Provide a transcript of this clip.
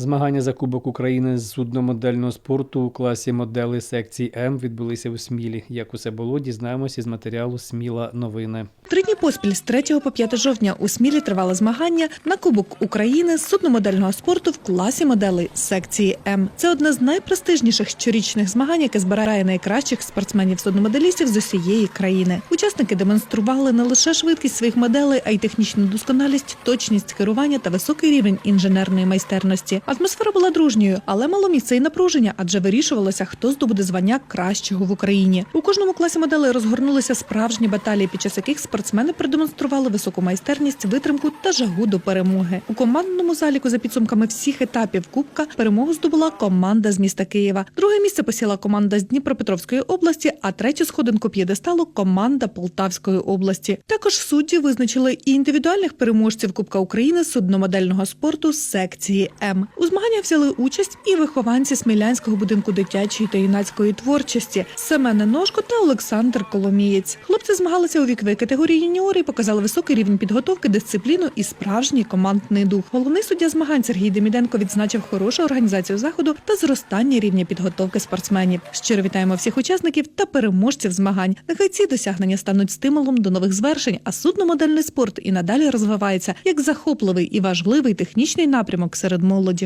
Змагання за Кубок України з судномодельного спорту у класі модели секції М відбулися у Смілі. Як усе було, дізнаємося із матеріалу Сміла новини. Три дні поспіль з 3 по 5 жовтня у Смілі тривали змагання на Кубок України з судномодельного спорту в класі моделей секції М. Це одне з найпрестижніших щорічних змагань, яке збирає найкращих спортсменів-судномоделістів з усієї країни. Учасники демонстрували не лише швидкість своїх моделей, а й технічну досконалість, точність керування та високий рівень інженерної майстерності. Атмосфера була дружньою, але мало місця і напруження, адже вирішувалося, хто здобуде звання кращого в Україні. У кожному класі моделей розгорнулися справжні баталії, під час яких спортсмени продемонстрували високу майстерність, витримку та жагу до перемоги. У командному заліку за підсумками всіх етапів Кубка перемогу здобула команда з міста Києва. Друге місце посіла команда з Дніпропетровської області, а третю сходинку п'єдесталу команда Полтавської області. Також судді визначили і індивідуальних переможців Кубка України судномодельного спорту секції М. У змаганнях взяли участь і вихованці Смілянського будинку дитячої та юнацької творчості Семен Ножко та Олександр Коломієць. Хлопці змагалися у віковій категорії юніори показали високий рівень підготовки, дисципліну і справжній командний дух. Головний суддя змагань Сергій Деміденко відзначив хорошу організацію заходу та зростання рівня підготовки спортсменів. Щиро вітаємо всіх учасників та переможців змагань. Нехай ці досягнення стануть стимулом до нових звершень, а судномодельний спорт і надалі розвивається як захопливий і важливий технічний напрямок серед молоді.